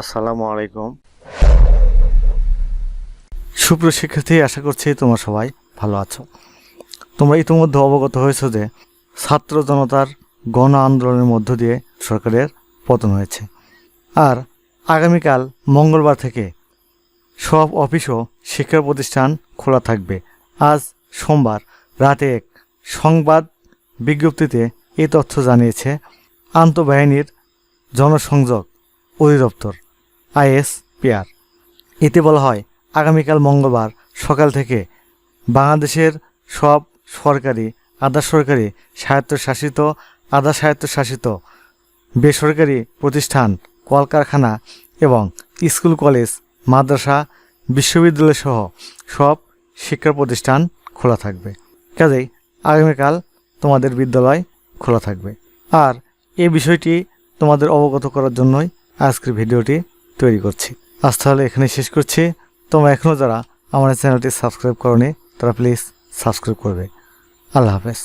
আসসালামু আলাইকুম। সুপ্রিয় শিক্ষার্থী, আশা করছি তোমরা সবাই ভালো আছো। তোমরা ইতিমধ্যে অবগত হয়েছো যে ছাত্র জনতার গণ আন্দোলনের মধ্য দিয়ে সরকারের পতন হয়েছে। আর আগামীকাল মঙ্গলবার থেকে সব অফিসও শিক্ষা প্রতিষ্ঠান খোলা থাকবে। আজ সোমবার রাতে এক সংবাদ বিজ্ঞপ্তিতে এই তথ্য জানিয়েছে আন্তঃবাহিনীর জনসংযোগ অধিদপ্তর। আইএসপিআর। এতে বলা হয়, আগামীকাল মঙ্গলবার সকাল থেকে বাংলাদেশের সব সরকারি, আধা সরকারি স্বায়ত্তশাসিত, আধা স্বায়ত্তশাসিত বেসরকারি প্রতিষ্ঠান, কলকারখানা এবং স্কুল, কলেজ, মাদ্রাসা বিশ্ববিদ্যালয় সহ সব শিক্ষা প্রতিষ্ঠান খোলা থাকবে। কাজেই আগামীকাল তোমাদের বিদ্যালয় খোলা থাকবে। আর এই বিষয়টি তোমাদের অবগত করার জন্যই আজকের ভিডিওটি তৈরি করছি। আজ তাহলে এখানে শেষ করছি। তোমরা এখনও যারা আমার চ্যানেলটি সাবস্ক্রাইব করনি, তারা প্লিজ সাবস্ক্রাইব করবে। আল্লাহ হাফেজ।